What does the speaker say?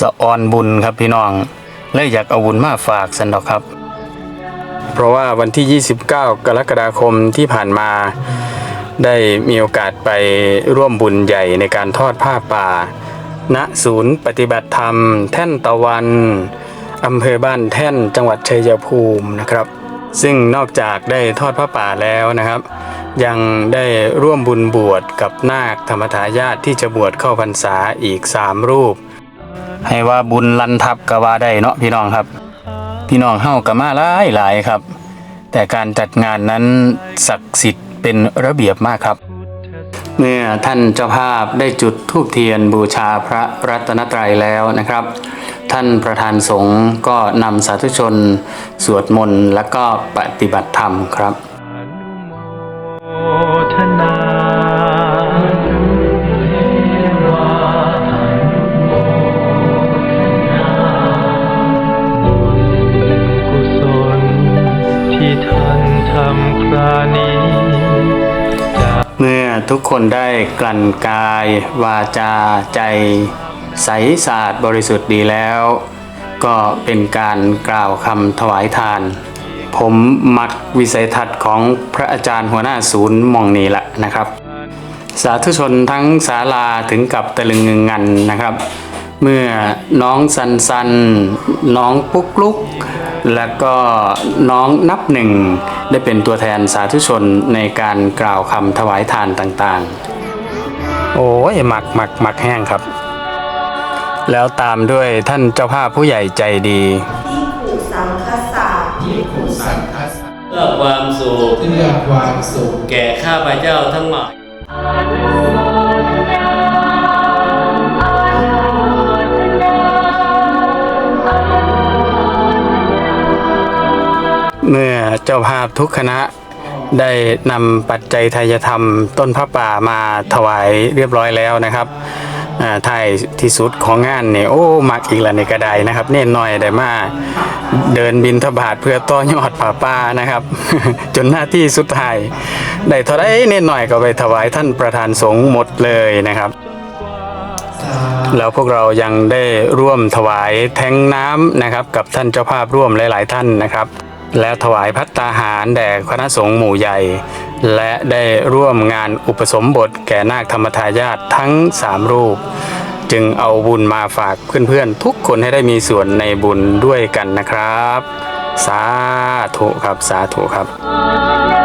สะออนบุญครับพี่น้องเลยอยากเอาบุญมาฝากสันดอกครับ เพราะว่าวันที่ 29 กรกฎาคมที่ผ่านมาได้มีโอกาสไปร่วมบุญใหญ่ในการทอดผ้าป่า ณศูนย์ปฏิบัติธรรม แท่นตะวันอำเภอบ้านแท่นจังหวัดชัยภูมินะครับ ซึ่งนอกจากได้ทอดผ้าป่าแล้วนะครับ ยังได้ร่วมบุญบวชกับนาคธรรมทายาทที่จะบวชเข้าพรรษาอีก 3 รูป ให้ว่าบุญลันทับก็ว่าได้เนาะพี่น้องครับ พี่น้องเฮาก็มาหลายหลายครับ แต่การจัดงานนั้นศักดิ์สิทธิ์เป็นระเบียบมากครับ เมื่อท่านเจ้าภาพได้จุดธูปเทียนบูชาพระรัตนตรัยแล้วนะครับ ท่านประธานสงฆ์ก็นำสาธุชน สวดมนต์และก็ปฏิบัติธรรมครับ เมื่อทุกคนได้กลั่นกาย วาจาใจใสสะอาดบริสุทธิ์ดีแล้ว ก็เป็นการกล่าวคำถวายทาน ผมมักวิสัยทัศน์ของพระอาจารย์หัวหน้าศูนย์มองนี้ละนะครับ สาธุชนทั้งศาลาถึงกับตะลึงงึงงันนะครับ เมื่อน้องสันสันน้องปุ๊กลุก และก็น้องนับหนึ่ง ได้เป็นตัวแทนสาธุชนในการกล่าวคำถวายทานต่างๆ โอ้ยหมักหมักหมักแห้งครับ แล้วตามด้วยท่านเจ้าภาพผู้ใหญ่ใจดีที่ผูกสังคสาที่ผู้สังคัสเพื่อความสุขเพื่อความสุขแก่ข้าพเจ้าทั้งหลา เมื่อเจ้าภาพทุกคณะได้นำปัจจัยไทยธรรมต้นพระป่ามาถวายเรียบร้อยแล้วนะครับท้ายที่สุดของงานเนี่ยโอ้มักอีกแล้วในกระไดนะครับ เน่นหน่อยได้มาเดินบินทบาทเพื่อต่อยอดป่าป้านะครับ จนหน้าที่สุดท้ายได้เท่าไรเน่นหน่อยก็ไปถวายท่านประธานสงฆ์หมดเลยนะครับแล้วพวกเรายังได้ร่วมถวายแทงน้ำนะครับ กับท่านเจ้าภาพร่วมหลาย ๆ ท่านนะครับ แล้วถวายพัตตาหารแด่คณะสงฆ์หมู่ใหญ่ และได้ร่วมงานอุปสมบทแก่นาคธรรมทายาททั้งสามรูป จึงเอาบุญมาฝากเพื่อนๆ ทุกคนให้ได้มีส่วนในบุญด้วยกันนะครับ สาธุครับ สาธุครับ